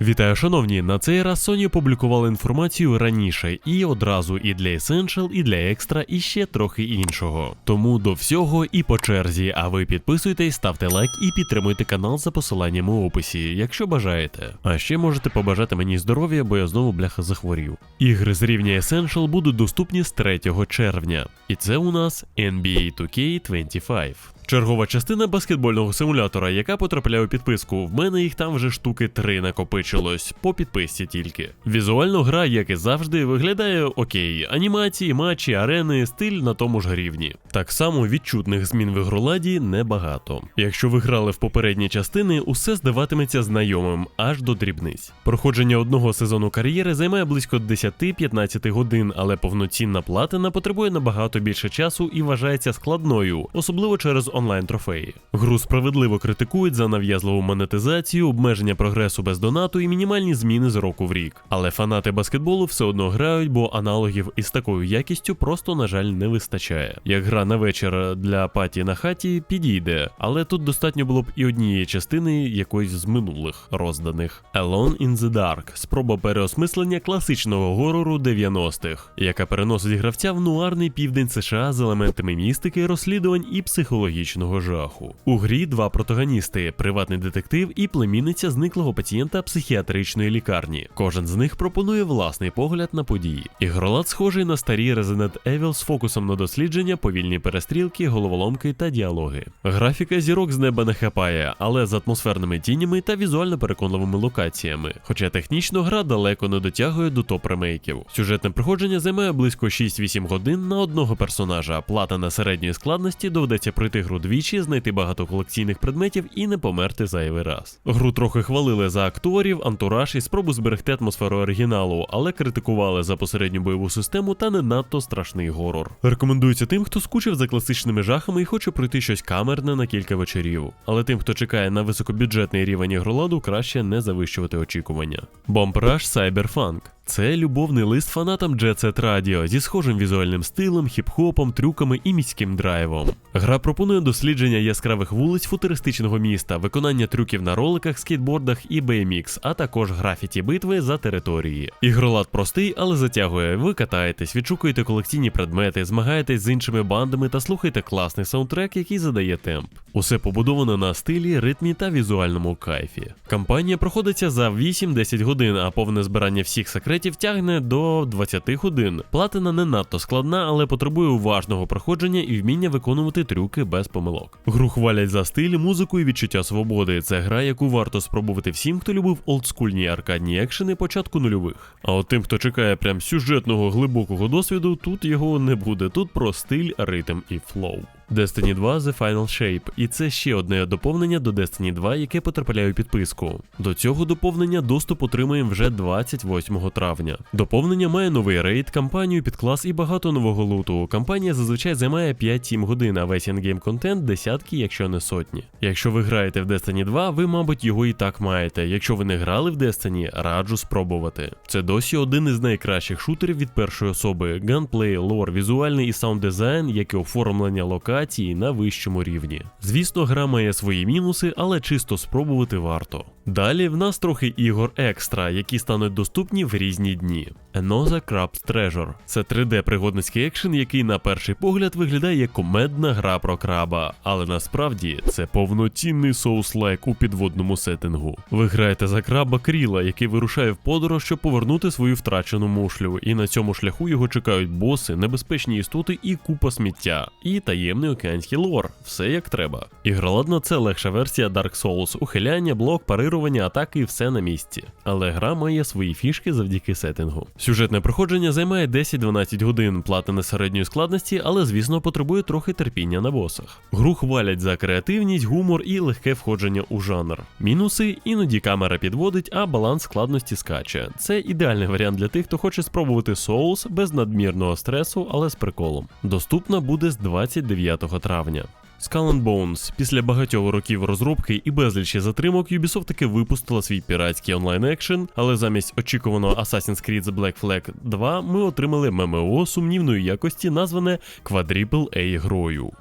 Вітаю, шановні! На цей раз Sony опублікували інформацію раніше і одразу і для Essential, і для Extra, і ще трохи іншого. Тому до всього і по черзі. А ви підписуйтесь, ставте лайк і підтримуйте канал за посиланням у описі, якщо бажаєте. А ще можете побажати мені здоров'я, бо я знову бляха захворів. Ігри з рівня Essential будуть доступні з 3 червня. І це у нас NBA 2K25. Чергова частина баскетбольного симулятора, яка потрапляє у підписку. В мене їх там вже штуки три накопичилось, по підписці тільки. Візуально гра, як і завжди, виглядає окей. Анімації, матчі, арени, стиль на тому ж рівні. Так само відчутних змін в ігроладі небагато. Якщо ви грали в попередні частини, усе здаватиметься знайомим аж до дрібниць. Проходження одного сезону кар'єри займає близько 10-15 годин, але повноцінна платина потребує набагато більше часу і вважається складною, особливо через онлайн трофеї. Гру справедливо критикують за нав'язливу монетизацію, обмеження прогресу без донату і мінімальні зміни з року в рік. Але фанати баскетболу все одно грають, бо аналогів із такою якістю просто, на жаль, не вистачає. Як гра на вечір для паті на хаті підійде, але тут достатньо було б і однієї частини якоїсь з минулих розданих. Alone in the Dark спроба переосмислення класичного горору 90-х, яка переносить гравця в нуарний південь США з елементами містики, розслідувань і психологічного жаху. У грі два протагоністи: приватний детектив і племінниця зниклого пацієнта психіатричної лікарні. Кожен з них пропонує власний погляд на події. Ігролад схожий на старі Resident Evil з фокусом на дослідження, повільні перестрілки, головоломки та діалоги. Графіка зірок з неба не хапає, але з атмосферними тінями та візуально переконливими локаціями. Хоча технічно гра далеко не дотягує до топ ремейків. Сюжетне проходження займає близько 6-8 годин на одного персонажа. Плата на середньої складності доведеться пройти гру двічі, знайти багато колекційних предметів і не померти зайвий раз. Гру трохи хвалили за акторів, антураж і спробу зберегти атмосферу оригіналу, але критикували за посередню бойову систему та не надто страшний горор. Рекомендується тим, хто скучив за класичними жахами і хоче пройти щось камерне на кілька вечорів. Але тим, хто чекає на високобюджетний рівень ігроладу, краще не завищувати очікування. Bomb Rush це любовний лист фанатам Jet Set Radio зі схожим візуальним стилем, хіп-хопом, трюками і міським драйвом. Гра пропонує дослідження яскравих вулиць футуристичного міста, виконання трюків на роликах, скейтбордах і BMX, а також графіті битви за території. Ігролад простий, але затягує. Ви катаєтесь, відшукуєте колекційні предмети, змагаєтесь з іншими бандами та слухаєте класний саундтрек, який задає темп. Усе побудовано на стилі, ритмі та візуальному кайфі. Кампанія проходиться за 8-10 годин, а повне збирання всіх секретів тягне до 20 годин. Платина не надто складна, але потребує уважного проходження і вміння виконувати трюки без помилок. Гру хвалять за стиль, музику і відчуття свободи. Це гра, яку варто спробувати всім, хто любив олдскульні аркадні екшени початку нульових. А от тим, хто чекає прям сюжетного глибокого досвіду, тут його не буде. Тут про стиль, ритм і флоу. Destiny 2 The Final Shape, і це ще одне доповнення до Destiny 2, яке потрапляє у підписку. До цього доповнення доступ отримаємо вже 28 травня. Доповнення має новий рейд, кампанію під клас і багато нового луту. Кампанія зазвичай займає 5-7 годин, а весь інгейм контент десятки, якщо не сотні. Якщо ви граєте в Destiny 2, ви, мабуть, його і так маєте. Якщо ви не грали в Destiny, раджу спробувати. Це досі один із найкращих шутерів від першої особи. Ганплей, лор, візуальний і саунд дизайн, як і оформлення локацій на вищому рівні. Звісно, гра має свої мінуси, але чисто спробувати варто. Далі в нас трохи ігор екстра, які стануть доступні в різні дні. Another Crab's Treasure – це 3D пригодницький екшен, який на перший погляд виглядає як комедна гра про краба, але насправді це повноцінний соус-лайк у підводному сеттингу. Ви граєте за краба Кріла, який вирушає в подорож, щоб повернути свою втрачену мушлю, і на цьому шляху його чекають боси, небезпечні істоти і купа сміття, і таємний океанський лор. Все як треба. Ігроладно це легша версія Dark Souls, ухиляння, блок, парирування, атаки, і все на місці. Але гра має свої фішки завдяки сеттингу. Сюжетне проходження займає 10-12 годин, платине середньої складності, але звісно потребує трохи терпіння на босах. Гру хвалять за креативність, гумор і легке входження у жанр. Мінуси іноді камера підводить, а баланс складності скаче. Це ідеальний варіант для тих, хто хоче спробувати соус без надмірного стресу, але з приколом. Доступна буде з 29 травня. Skull and Bones. Після багатьох років розробки і безлічі затримок Ubisoft таки випустила свій піратський онлайн екшен, але замість очікуваного Assassin's Creed The Black Flag 2 ми отримали ММО сумнівної якості, назване Quadruple A грою.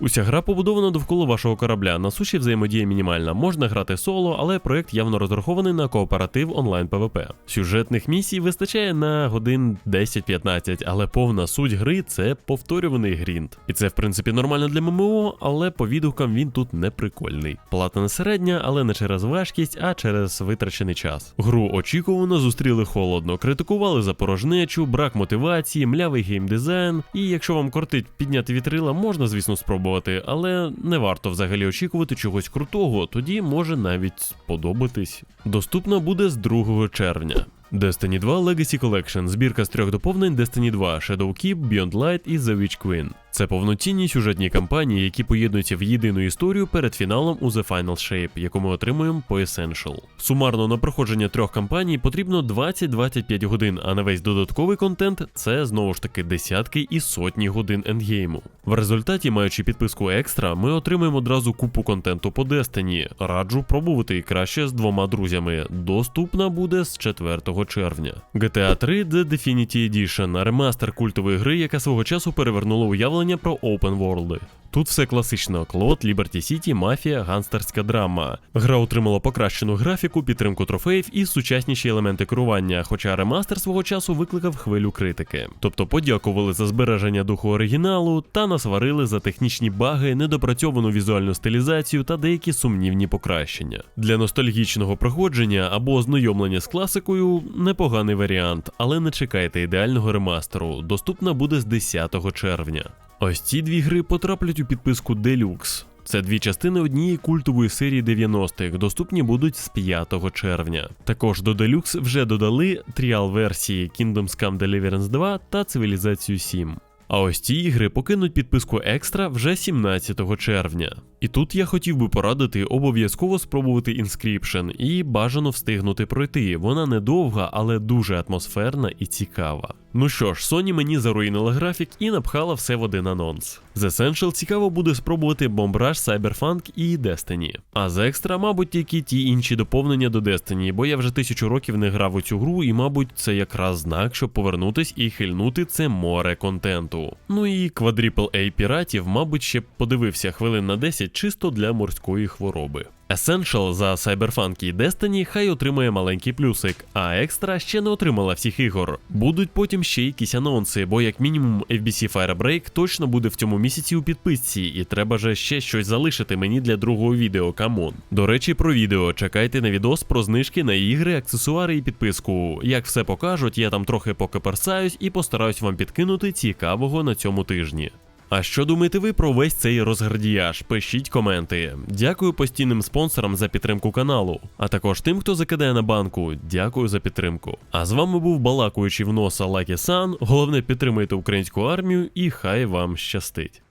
Уся гра побудована довкола вашого корабля. На суші взаємодія мінімальна. Можна грати соло, але проект явно розрахований на кооператив онлайн ПВП. Сюжетних місій вистачає на годин 10-15, але повна суть гри це повторюваний грінд. І це в принципі нормально для ММО, але по відгукам він тут не прикольний. Плата не середня, але не через важкість, а через витрачений час. Гру очікувано зустріли холодно, критикували за порожнечу, брак мотивації, млявий геймдизайн. І якщо вам кортить підняти вітрила, можна, звісно, спробувати, але не варто взагалі очікувати чогось крутого, тоді може навіть сподобатись. Доступна буде з 2 червня. Destiny 2 Legacy Collection – збірка з трьох доповнень Destiny 2, Shadow Keep, Beyond Light і The Witch Queen. Це повноцінні сюжетні кампанії, які поєднуються в єдину історію перед фіналом у The Final Shape, яку ми отримуємо по Essential. Сумарно на проходження трьох кампаній потрібно 20-25 годин, а на весь додатковий контент це знову ж таки десятки і сотні годин ендгейму. В результаті, маючи підписку екстра, ми отримаємо одразу купу контенту по Destiny. Раджу пробувати краще з двома друзями. Доступна буде з 4 червня. GTA 3 The Definitive Edition ремастер культової гри, яка свого часу перевернула уявлення про Open World. Тут все класично: Клод, Liberty City, мафія, гангстерська драма. Гра отримала покращену графіку, підтримку трофеїв і сучасніші елементи керування, хоча ремастер свого часу викликав хвилю критики. Тобто подякували за збереження духу оригіналу та насварили за технічні баги, недопрацьовану візуальну стилізацію та деякі сумнівні покращення. Для ностальгічного проходження або ознайомлення з класикою непоганий варіант, але не чекайте ідеального ремастеру. Доступна буде з 10 червня. Ось ці дві гри потраплять у підписку Deluxe. Це дві частини однієї культової серії 90-х, доступні будуть з 5 червня. Також до Deluxe вже додали тріал версії Kingdoms Come Deliverance 2 та Цивілізацію 7. А ось ці ігри покинуть підписку екстра вже 17 червня. І тут я хотів би порадити обов'язково спробувати Inscription і бажано встигнути пройти. Вона недовга, але дуже атмосферна і цікава. Ну що ж, Sony мені заруїнила графік і напхала все в один анонс. З Essential цікаво буде спробувати бомбраж, Rush, Cyberpunk і Destiny. А з екстра, мабуть, тільки ті інші доповнення до Destiny, бо я вже тисячу років не грав у цю гру, і, мабуть, це якраз знак, щоб повернутись і хильнути це море контенту. Ну і квадріпл A піратів, мабуть, ще подивився хвилин на 10 чисто для морської хвороби. Essential за Cyberpunk і Destiny хай отримає маленький плюсик, а екстра ще не отримала всіх ігор. Будуть потім ще якісь анонси, бо як мінімум FBC Firebreak точно буде в цьому місяці у підписці, і треба же ще щось залишити мені для другого відео, камон. До речі, про відео чекайте на відос про знижки на ігри, аксесуари і підписку. Як все покажуть, я там трохи покоперсаюсь і постараюсь вам підкинути цікавого на цьому тижні. А що думаєте ви про весь цей розгардіяж? Пишіть коменти. Дякую постійним спонсорам за підтримку каналу, а також тим, хто закидає на банку. Дякую за підтримку. А з вами був балакуючий в носа Лакі Сан. Головне підтримуйте українську армію і хай вам щастить.